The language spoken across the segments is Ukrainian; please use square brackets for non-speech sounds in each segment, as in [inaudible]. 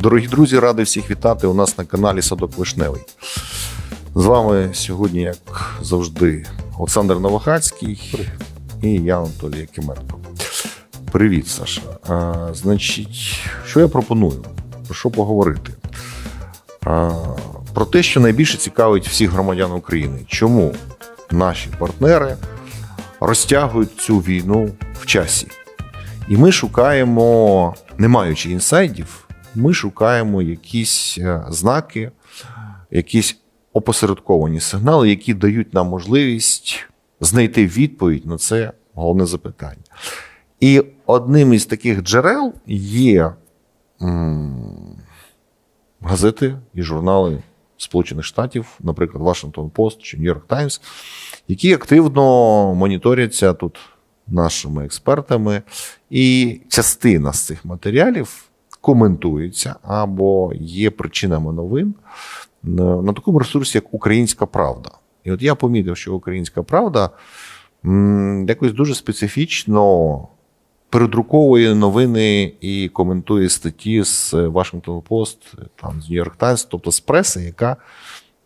Дорогі друзі, радий всіх вітати у нас на каналі Садок Вишневий. З вами сьогодні, як завжди, Олександр Новохацький і я Анатолій Якименко. Привіт, Саша. А, значить, що я пропоную? Про що поговорити? А, про те, що найбільше цікавить всіх громадян України. Чому наші партнери розтягують цю війну в часі? І ми шукаємо, не маючи інсайдів, ми шукаємо якісь е, знаки, якісь опосередковані сигнали, які дають нам можливість знайти відповідь на це головне запитання. І одним із таких джерел є газети і журнали Сполучених Штатів, наприклад, Washington Post чи New York Times, які активно моніторяться тут нашими експертами, і частина з цих матеріалів коментується або є причинами новин на такому ресурсі, як Українська Правда. І от я помітив, що Українська Правда якось дуже специфічно передруковує новини і коментує статті з Washington Post, там з York Times, тобто з преси, яка,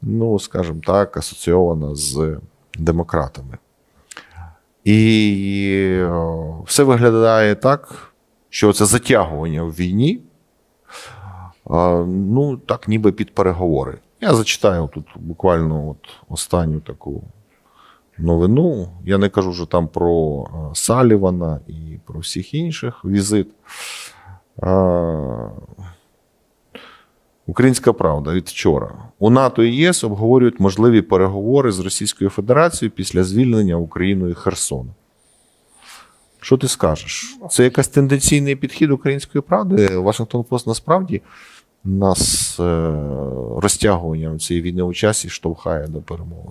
ну скажімо так, асоційована з демократами. І все виглядає так, що це затягування в війні, ну, так, ніби під переговори. Я зачитаю тут буквально от останню таку новину. Я не кажу вже там про Салівана і про всіх інших візит. Українська правда від вчора. У НАТО і ЄС обговорюють можливі переговори з Російською Федерацією після звільнення Україною Херсону. Що ти скажеш? Це якась тенденційний підхід української правди. Вашингтон Пост насправді нас е, розтягуванням цієї війни у часі штовхає до перемоги.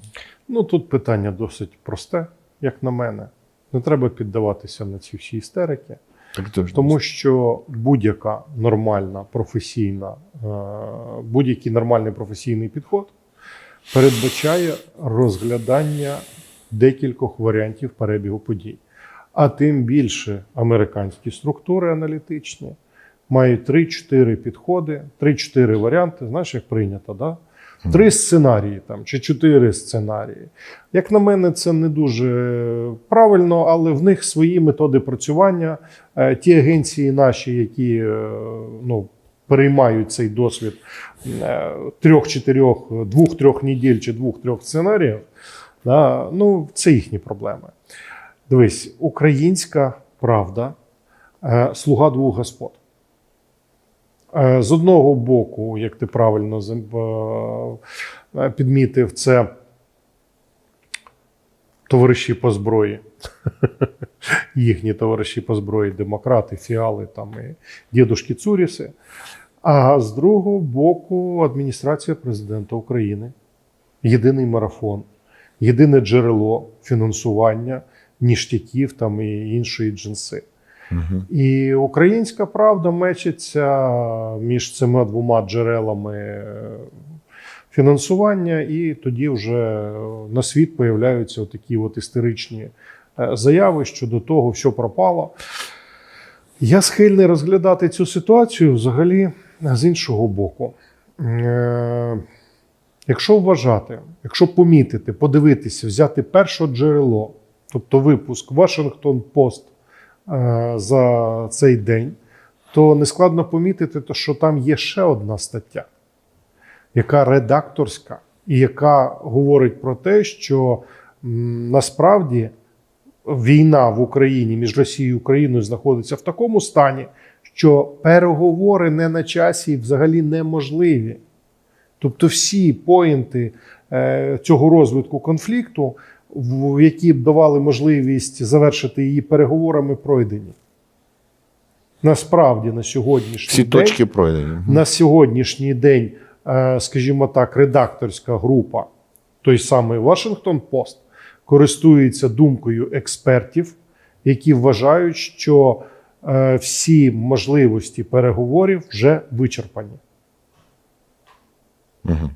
Ну тут питання досить просте, як на мене. Не треба піддаватися на ці всі істерики, Так, тому що будь-яка нормальна професійна, е, будь-який нормальний професійний підход передбачає розглядання декількох варіантів перебігу подій. А тим більше американські структури аналітичні мають 3-4 підходи, 3-4 варіанти. Знаєш, як прийнято, да? Три сценарії там чи чотири сценарії. Як на мене, це не дуже правильно, але в них свої методи працювання. Е, Ті агенції наші, які е, ну, переймають цей досвід е, трьох-чотирьох, двох-трьох неділь чи двох-трьох сценаріїв, да, ну, це їхні проблеми. Дивись, українська правда, е, слуга двох господ. Е, З одного боку, як ти правильно е, підмітив, це товариші по зброї. [laughs] Їхні товариші по зброї, демократи, фіали там і дідушки Цуріси. А з другого боку, адміністрація президента України. Єдиний марафон, єдине джерело фінансування ніштяків там і іншої джинси. Мгм. І українська правда мечиться між цими двома джерелами е, фінансування, і тоді вже на світ появляються такі от істеричні е, заяви щодо того, що пропало. Я схильний розглядати цю ситуацію взагалі з іншого боку. Е, Якщо вважати, якщо помітити, подивитися, взяти перше джерело, тобто випуск Washington Post е, за цей день, то нескладно помітити, що там є ще одна стаття, яка редакторська, і яка говорить про те, що насправді війна в Україні між Росією і Україною знаходиться в такому стані, що переговори не на часі і взагалі неможливі. Тобто всі поінти е, цього розвитку конфлікту, які б давали можливість завершити її переговорами, пройдені. Насправді на сьогоднішній Всі день, точки пройдені. На сьогоднішній день, е, скажімо так, редакторська група, той самий Washington Post, користується думкою експертів, які вважають, що е, всі можливості переговорів вже вичерпані. Мгм.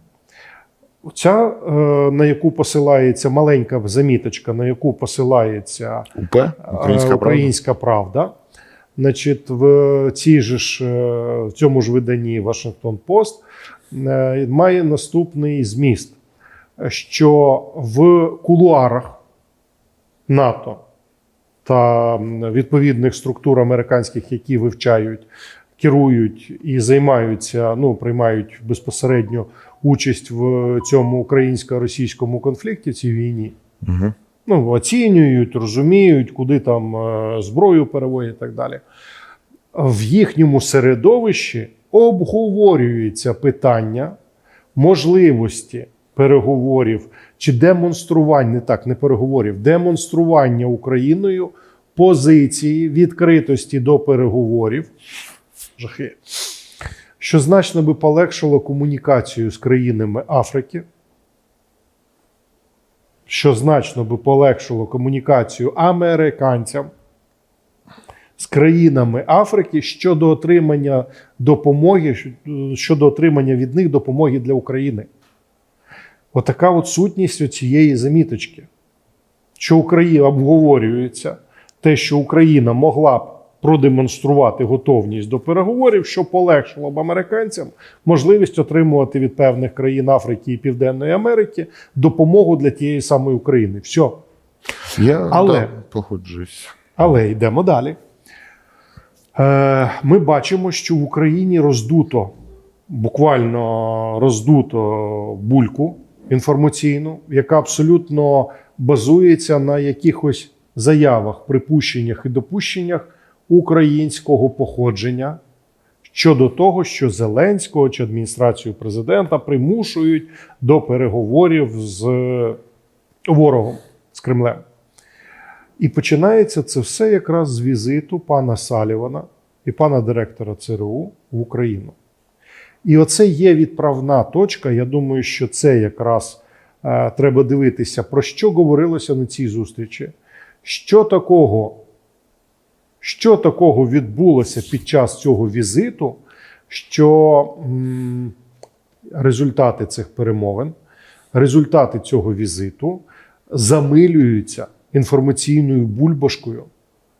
Ця, е, на яку посилається маленька заміточка, на яку посилається УП? е, Українська правда? Правда, Значить, в цій же ж е, в цьому ж виданні Вашингтон Пост має наступний зміст, що в кулуарах НАТО та відповідних структур американських, які вивчають, керують і займаються, ну приймають безпосередньо участь в цьому українсько-російському конфлікті, цій війні. Угу. Ну, оцінюють, розуміють, куди там е, зброю переводять і так далі. В їхньому середовищі обговорюється питання можливості переговорів чи демонстрування, не так, не переговорів, демонстрування Україною позиції відкритості до переговорів. Жахи. Що значно би полегшило комунікацію з країнами Африки, що значно би полегшило комунікацію американцям з країнами Африки щодо отримання допомоги, щодо отримання від них допомоги для України. Отака от сутність цієї заміточки, що Україна обговорюється, те, що Україна могла б продемонструвати готовність до переговорів, що полегшило б американцям можливість отримувати від певних країн Африки і Південної Америки допомогу для тієї самої України. Все. Я Але- да, погоджуюсь. Але йдемо далі. Е, Ми бачимо, що в Україні роздуто, буквально роздуто бульку інформаційну, яка абсолютно базується на якихось заявах, припущеннях і допущеннях українського походження щодо того, що Зеленського чи адміністрацію президента примушують до переговорів з ворогом з Кремлем. І починається це все якраз з візиту пана Салівана і пана директора ЦРУ в Україну. І оце є відправна точка. Я думаю, що це якраз е, треба дивитися, про що говорилося на цій зустрічі. Що такого, що такого відбулося під час цього візиту, що результати цих перемовин, результати цього візиту замилюються інформаційною бульбашкою,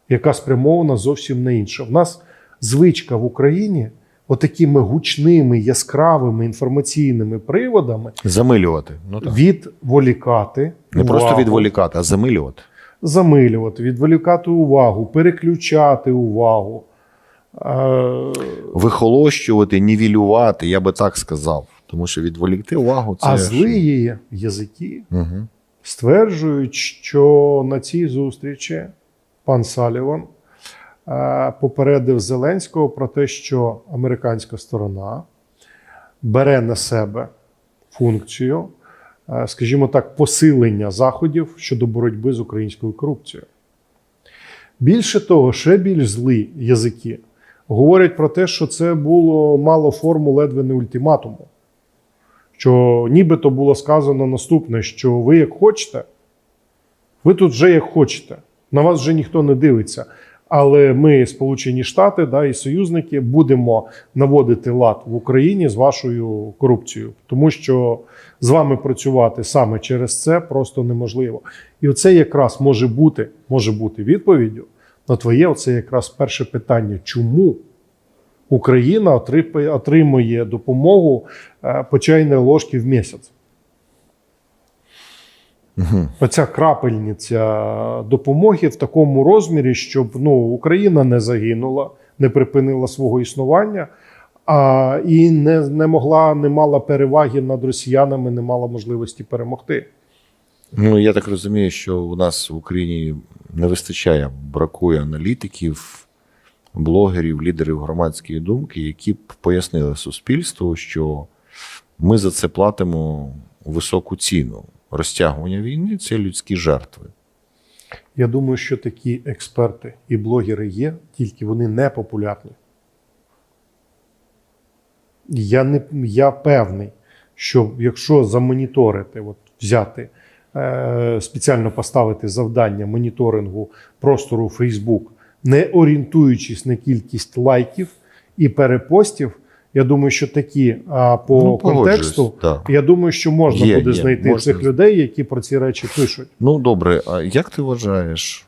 яка спрямована зовсім на інше. В нас звичка в Україні отакими гучними, яскравими інформаційними приводами Замилювати. Ну, так. відволікати, Не просто відволікати, а замилювати. Замилювати, відволікати увагу, переключати увагу. Е, Вихолощувати, нівелювати, я би так сказав. Тому що відволікти увагу це. а злі язики Мгм. стверджують, що на цій зустрічі пан Саліван е, попередив Зеленського про те, що американська сторона бере на себе функцію, скажімо так, посилення заходів щодо боротьби з українською корупцією. Більше того, ще більш злі язики говорять про те, що це було мало форму ледве не ультиматуму. Що нібито було сказано наступне: що ви як хочете, ви тут вже як хочете, на вас вже ніхто не дивиться. Але ми, Сполучені Штати да, і союзники, будемо наводити лад в Україні з вашою корупцією, тому що з вами працювати саме через це просто неможливо. І оце якраз може бути, може бути відповіддю на твоє оце якраз перше питання: чому Україна отримує допомогу е, по чайній ложці в місяць? Мгм. Оця крапельниця допомоги в такому розмірі, щоб ну, Україна не загинула, не припинила свого існування, а і не, не могла, не мала переваги над росіянами, не мала можливості перемогти. Ну, я так розумію, що у нас в Україні не вистачає, бракує аналітиків, блогерів, лідерів громадської думки, які б пояснили суспільству, що ми за це платимо високу ціну. Розтягування війни це людські жертви. Я думаю, що такі експерти і блогери є, тільки вони не популярні. Я, не, я певний, що якщо замоніторити, от взяти, е, спеціально поставити завдання моніторингу простору Facebook, не орієнтуючись на кількість лайків і перепостів, я думаю, що такі а, по Ну, контексту, так. я думаю, що можна Є, буде є, знайти можна. цих людей, які про ці речі пишуть. Ну, добре, а як ти вважаєш,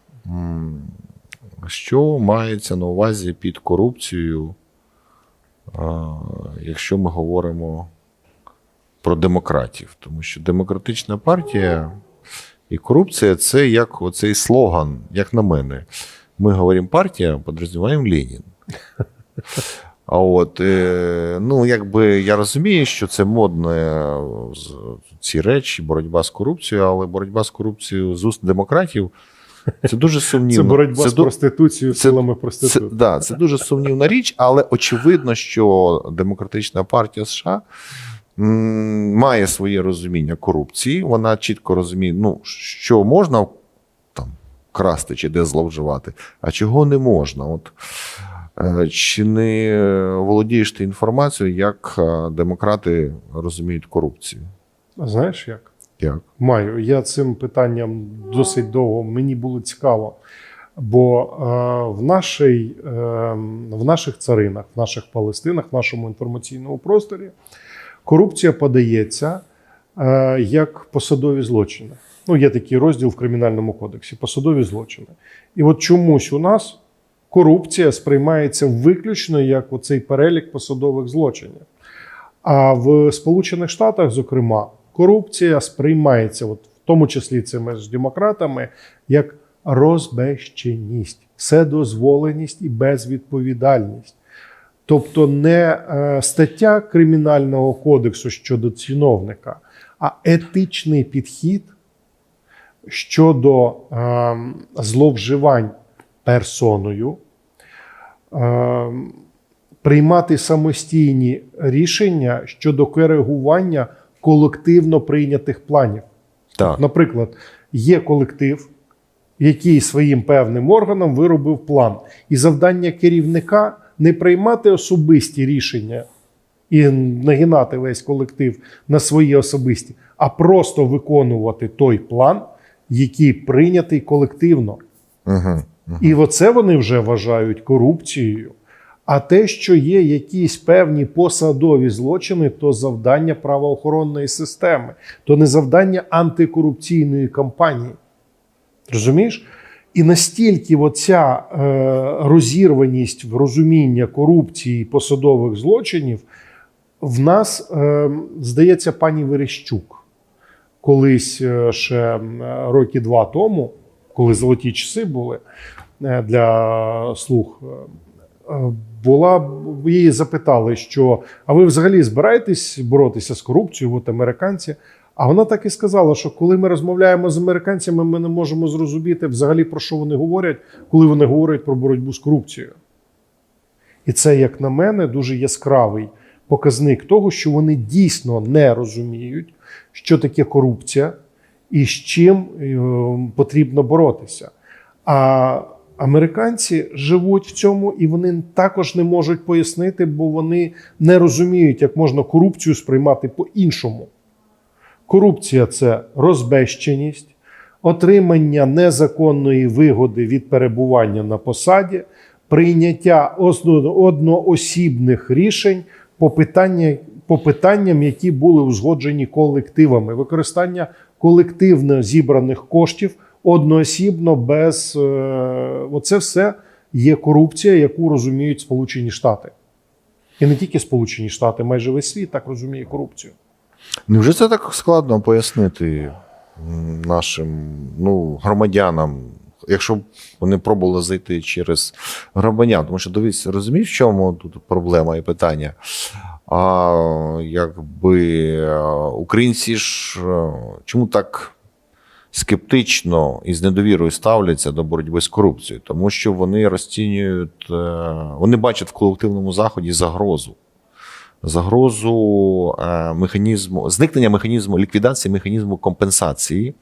що мається на увазі під корупцією, якщо ми говоримо про демократів? Тому що демократична партія і корупція це як оцей слоган, як на мене. Ми говоримо партія, подразуміваємо Ленін. А от, е, ну, якби я розумію, що це модно е, ці речі, боротьба з корупцією, але боротьба з корупцією з уст демократів це дуже сумнівно. Це боротьба Це з проституцією це- силами це, да, це дуже сумнівна річ, але очевидно, що демократична партія США має своє розуміння корупції. Вона чітко розуміє, ну, що можна там красти чи де зловживати, а чого не можна. От, чи не володієш ти інформацією, як е, демократи розуміють корупцію? Знаєш як? Як? Маю. Я цим питанням досить довго мені було цікаво. Бо е, в, нашій, е, в наших царинах, в наших Палестинах, в нашому інформаційному просторі корупція подається е, як посадові злочини. Ну, є такий розділ в Кримінальному кодексі посадові злочини. І от чомусь у нас корупція сприймається виключно як оцей перелік посадових злочинів. А в Сполучених Штатах, зокрема, корупція сприймається, от в тому числі цими ж демократами, як розбещеність, вседозволеність і безвідповідальність. Тобто не е, стаття Кримінального кодексу щодо чиновника, а етичний підхід щодо е, зловживань персоною. Е, приймати самостійні рішення щодо коригування колективно прийнятих планів. Так. Наприклад, є колектив, який своїм певним органом виробив план, і завдання керівника не приймати особисті рішення і нагинати весь колектив на свої особисті, а просто виконувати той план, який прийнятий колективно. Угу. І оце вони вже вважають корупцією. А те, що є якісь певні посадові злочини, то завдання правоохоронної системи, то не завдання антикорупційної кампанії. Розумієш? І настільки оця е, розірваність в розуміння корупції і посадових злочинів в нас, е, здається, пані Верещук колись е, ще роки два тому, коли золоті часи були для слух, е, е, була її запитали, що а ви взагалі збираєтесь боротися з корупцією? От американці. А вона так і сказала, що коли ми розмовляємо з американцями, ми не можемо зрозуміти взагалі про що вони говорять, коли вони говорять про боротьбу з корупцією. І це, як на мене, дуже яскравий показник того, що вони дійсно не розуміють, що таке корупція і з чим е, потрібно боротися. А американці живуть в цьому, і вони також не можуть пояснити, бо вони не розуміють, як можна корупцію сприймати по-іншому. Корупція це розбещеність, отримання незаконної вигоди від перебування на посаді, прийняття одноосібних рішень по, питання, по питанням, які були узгоджені колективами, використання колективно зібраних коштів одноосібно без е, оце все є корупція, яку розуміють Сполучені Штати. І не тільки Сполучені Штати, майже весь світ так розуміє корупцію. Невже це так складно пояснити нашим ну, громадянам, якщо б вони пробували зайти через громадян? Тому що дивись, розумієш, в чому тут проблема і питання? А якби українці ж чому так скептично і з недовірою ставляться до боротьби з корупцією? Тому що вони розцінюють, е, вони бачать в колективному заході загрозу загрозу е, механізму, зникнення механізму, ліквідації механізму компенсації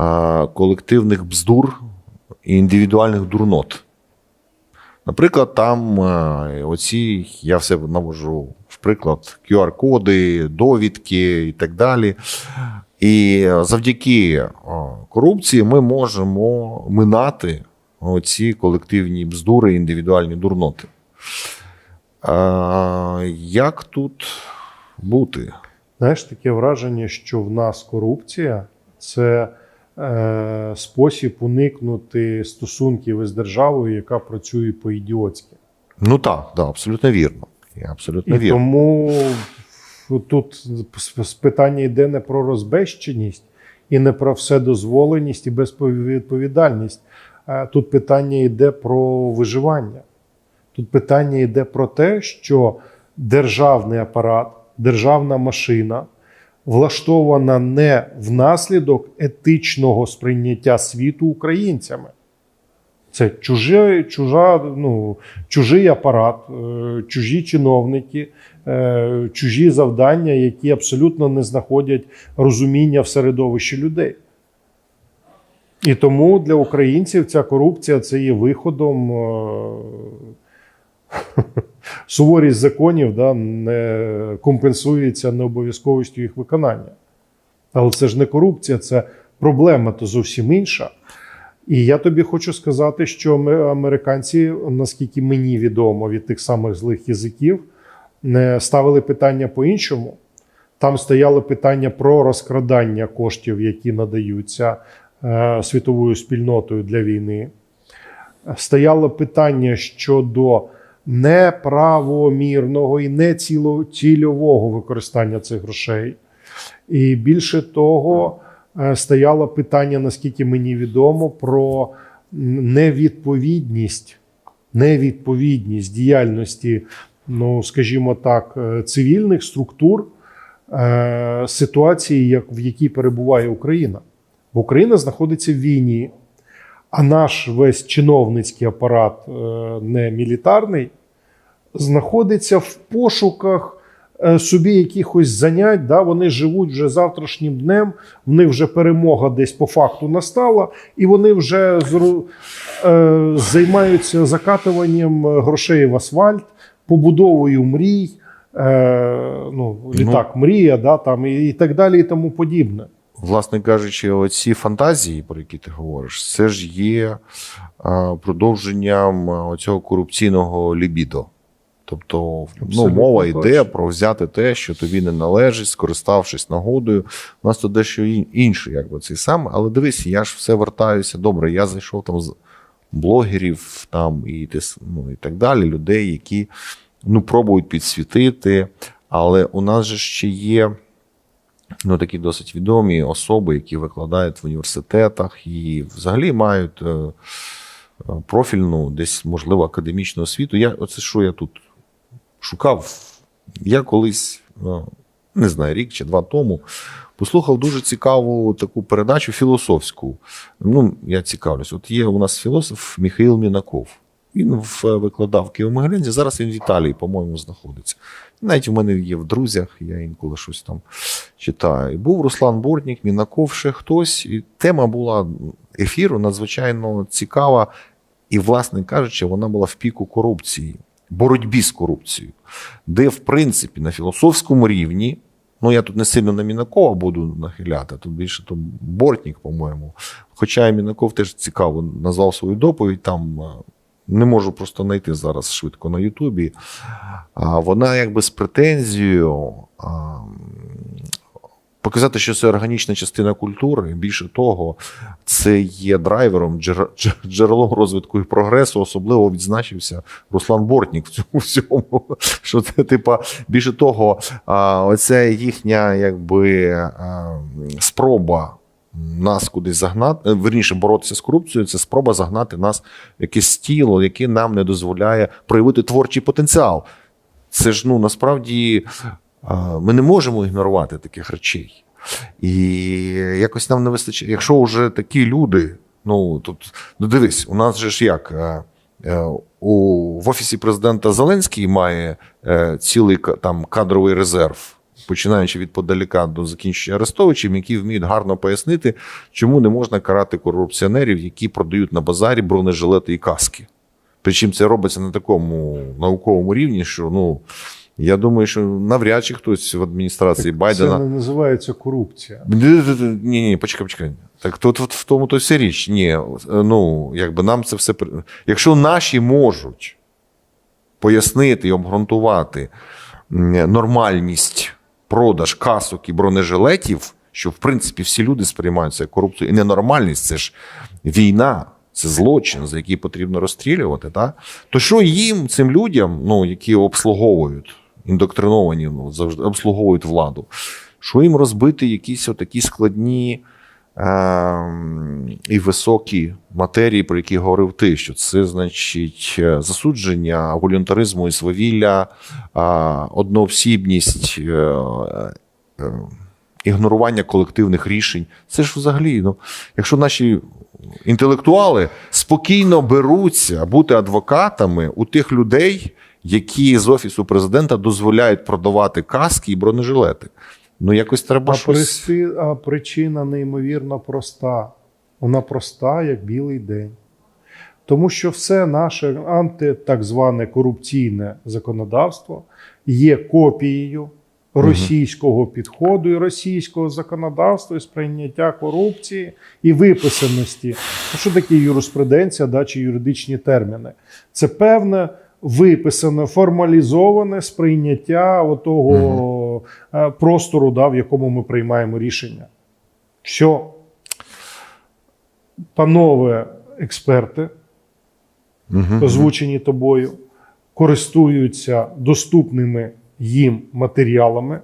е, колективних бздур і індивідуальних дурнот. Наприклад, там оці, я все навожу приклад, QR-коди, довідки і так далі. І завдяки корупції ми можемо минати оці колективні бздури, індивідуальні дурноти. Як тут бути? Знаєш, таке враження, що в нас корупція це е, спосіб уникнути стосунків із державою, яка працює по-ідіотськи. Ну так, да, абсолютно вірно. Я абсолютно І вірно. тому тут питання йде не про розбещеність і не про вседозволеність і безвідповідальність. Е, Тут питання йде про виживання. Тут питання йде про те, що державний апарат, державна машина влаштована не внаслідок етичного сприйняття світу українцями. Це чужі, чужа, ну, чужий апарат, е, чужі чиновники, е, чужі завдання, які абсолютно не знаходять розуміння в середовищі людей. І тому для українців ця корупція це є виходом. е, [laughs] Суворість законів да, не компенсується необов'язковістю їх виконання. Але це ж не корупція, це проблема то зовсім інша. І я тобі хочу сказати, що ми, американці, наскільки мені відомо від тих самих злих язиків, ставили питання по-іншому. Там стояло питання про розкрадання коштів, які надаються е, світовою спільнотою для війни. Стояло питання щодо неправомірного і нецільового використання цих грошей. І більше того, стояло питання, наскільки мені відомо, про невідповідність, невідповідність діяльності, ну скажімо так, е, цивільних структур е, ситуації, в якій перебуває Україна. Україна знаходиться в війні, а наш весь чиновницький апарат, е, не мілітарний, знаходиться в пошуках е, собі якихось занять. Да? Вони живуть вже завтрашнім днем, в них вже перемога десь по факту настала, і вони вже зру- е, займаються закатуванням е, грошей в асфальт, побудовою мрій. Е, ну, літак мрія, да, там, і, і так далі, і тому подібне. Власне кажучи, оці фантазії, про які ти говориш, це ж є а, продовженням а, оцього корупційного лібідо. Тобто, ну, мова йде про взяти те, що тобі не належить, скориставшись нагодою. У нас тут дещо ін- інше, якби цей саме. Але дивись, я ж все вертаюся. Добре, я зайшов там з блогерів там і, ну, і так далі, людей, які ну, пробують підсвітити. Але у нас же ще є ну, такі досить відомі особи, які викладають в університетах і взагалі мають е, е, профільну, десь, можливо, академічну освіту. Я, оце що я тут шукав. Я колись, е, не знаю, рік чи два тому, послухав дуже цікаву таку передачу філософську. Ну, я цікавлюсь. От є у нас філософ Михаїл Мінаков. Він в- викладав в Києво-Могилянці, зараз він в Італії, по-моєму, знаходиться. Навіть у мене є в друзях, я інколи щось там читаю. Був Руслан Бортнік, Мінаков, ще хтось. І тема була ефіру надзвичайно цікава. І, власне кажучи, вона була в піку корупції, боротьбі з корупцією, де, в принципі, на філософському рівні, ну я тут не сильно на Мінакова буду нахиляти, тут більше то Бортнік, по-моєму. Хоча Мінаков теж цікаво назвав свою доповідь там. е, Не можу просто знайти зараз швидко на Ютубі. Вона якби з претензією показати, що це органічна частина культури. Більше того, це є драйвером, джерелом розвитку і прогресу. Особливо відзначився Руслан Бортнік в цьому всьому. Що це, типа, більше того, оця їхня якби спроба. Нас кудись загнати, е, верніше боротися з корупцією, це спроба загнати нас в якесь тіло, яке нам не дозволяє проявити творчий потенціал. Це ж ну насправді ми не можемо ігнорувати таких речей. І якось нам не вистачає. Якщо вже такі люди, ну тут ну дивись, у нас же ж як. е, е, У, в офісі президента Зеленський має е, цілий там кадровий резерв, починаючи від подаліка до закінчення Арестовичем, які вміють гарно пояснити, чому не можна карати корупціонерів, які продають на базарі бронежилети і каски. Причому це робиться на такому науковому рівні, що ну я думаю, що навряд чи хтось в адміністрації Байдена. Це не називається корупція. Ні, ні, почекай, почекай. Так тут в тому то вся річ. Ні, ну якби нам це все Якщо наші можуть пояснити і обґрунтувати нормальність продаж касок і бронежилетів, що в принципі всі люди сприймають це як корупцію і ненормальність це ж війна, це злочин, за який потрібно розстрілювати. Та? То що їм, цим людям, ну, які обслуговують, індоктриновані, ну, завжди обслуговують владу, що їм розбити якісь отакі складні ем, і високі матерії, про які говорив ти, що це значить е, засудження волюнтаризму і свавілля, е, одноосібність, е, е, ігнорування колективних рішень. Це ж взагалі, ну, якщо наші інтелектуали спокійно беруться бути адвокатами у тих людей, які з офісу президента дозволяють продавати каски і бронежилети. Ну, якось треба А, щось. присти, а причина неймовірно проста. Вона проста, як білий день. Тому що все наше анти так зване корупційне законодавство є копією російського підходу і російського законодавства і сприйняття корупції і виписаності. Ну, Що таке юриспруденція да, чи юридичні терміни? Це певне виписане, формалізоване сприйняття отого е, простору, да, в якому ми приймаємо рішення. Що, панове експерти, Мгм. озвучені тобою, користуються доступними їм матеріалами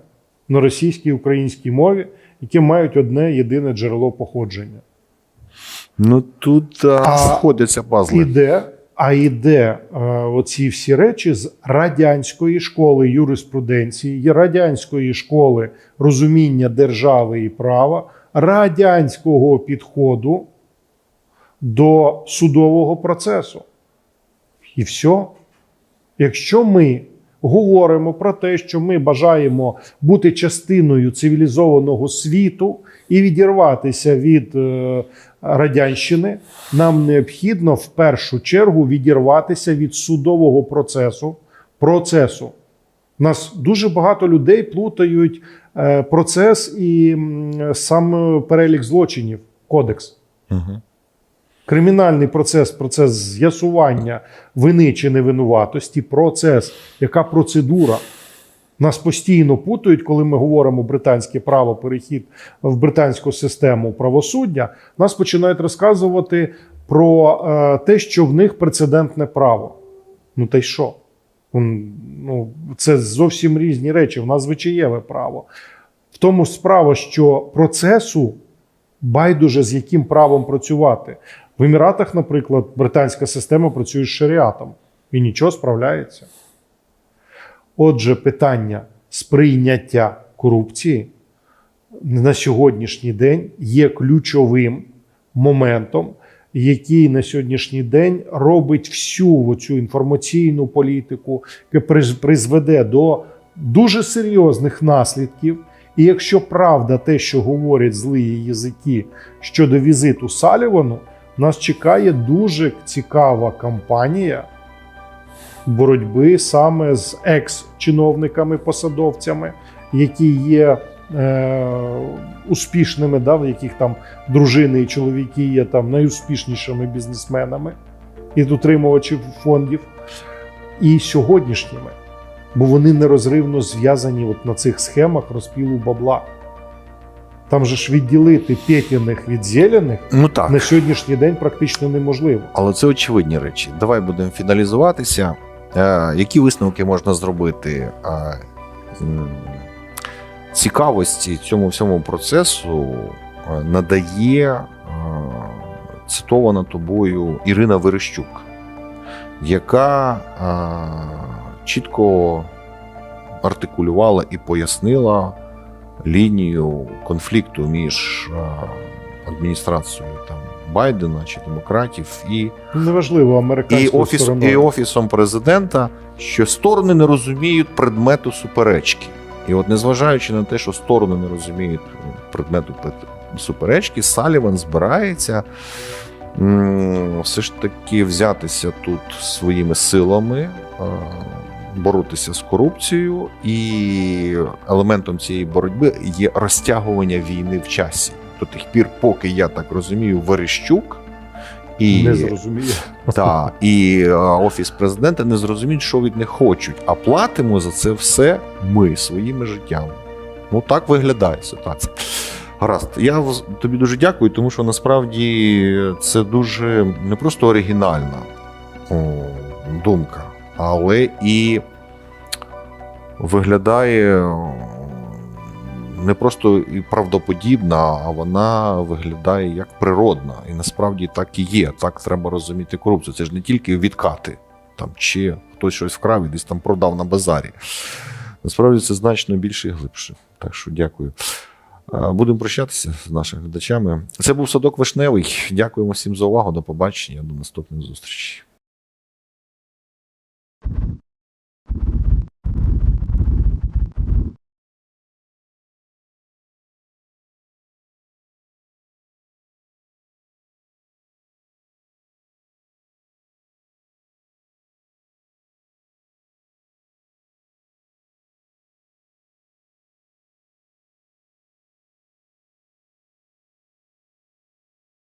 на російській і українській мові, які мають одне єдине джерело походження. Ну тут А сходяться пазли. Іде, а йде е, оці всі речі з радянської школи юриспруденції, радянської школи розуміння держави і права, радянського підходу до судового процесу. І все. Якщо ми говоримо про те, що ми бажаємо бути частиною цивілізованого світу і відірватися від е, радянщини, нам необхідно в першу чергу відірватися від судового процесу. процесу. Нас дуже багато людей плутають е, процес і сам перелік злочинів, кодекс. Угу. Кримінальний процес, процес з'ясування вини чи невинуватості, процес, яка процедура. Нас постійно путають, коли ми говоримо британське право, перехід в британську систему правосуддя. Нас починають розказувати про е, те, що в них прецедентне право. Ну та й що? Ну, це зовсім різні речі. В нас звичаєве право. В тому справа, що процесу байдуже з яким правом працювати. В Еміратах, наприклад, британська система працює з шаріатом і нічого справляється. Отже, питання сприйняття корупції на сьогоднішній день є ключовим моментом, який на сьогоднішній день робить всю цю інформаційну політику, яка призведе до дуже серйозних наслідків. І якщо правда те, що говорять злі язики щодо візиту Салівану, нас чекає дуже цікава кампанія боротьби саме з екс-чиновниками, посадовцями, які є е, успішними, да, в яких там дружини і чоловіки є там найуспішнішими бізнесменами і утримувачів фондів, і сьогоднішніми, бо вони нерозривно зв'язані от на цих схемах розпілу бабла. Там же ж відділити петяних від зелених Ну так. на сьогоднішній день практично неможливо. Але це очевидні речі. Давай будемо фіналізуватися. Е, які висновки можна зробити е, цікавості цьому всьому процесу е, надає цитована тобою Ірина Верещук, яка чітко артикулювала і пояснила лінію конфлікту між е, адміністрацією там Байдена чи демократів і Неважливо, і, американською офіс, стороною. і офісом президента, що сторони не розуміють предмету суперечки. І от, незважаючи на те, що сторони не розуміють предмету пет- суперечки, Саліван збирається все ж таки взятися тут своїми силами, е, боротися з корупцією, і елементом цієї боротьби є розтягування війни в часі. До тих пір, поки я так розумію, Верещук і Не зрозуміє. та і е, офіс президента не зрозуміють, що від них хочуть, а платимо за це все ми своїми життями. Ну так виглядає ситуація. Гаразд. Я тобі дуже дякую, тому що насправді це дуже не просто оригінальна думка, але і виглядає не просто і правдоподібна, а вона виглядає як природна. І насправді так і є. Так треба розуміти корупцію. Це ж не тільки відкати, там, чи хтось щось вкрав і десь там продав на базарі. Насправді це значно більше і глибше. Так що дякую. Е, Будемо прощатися з нашими глядачами. Це був садок вишневий. Дякуємо всім за увагу. До побачення. До наступних зустрічей.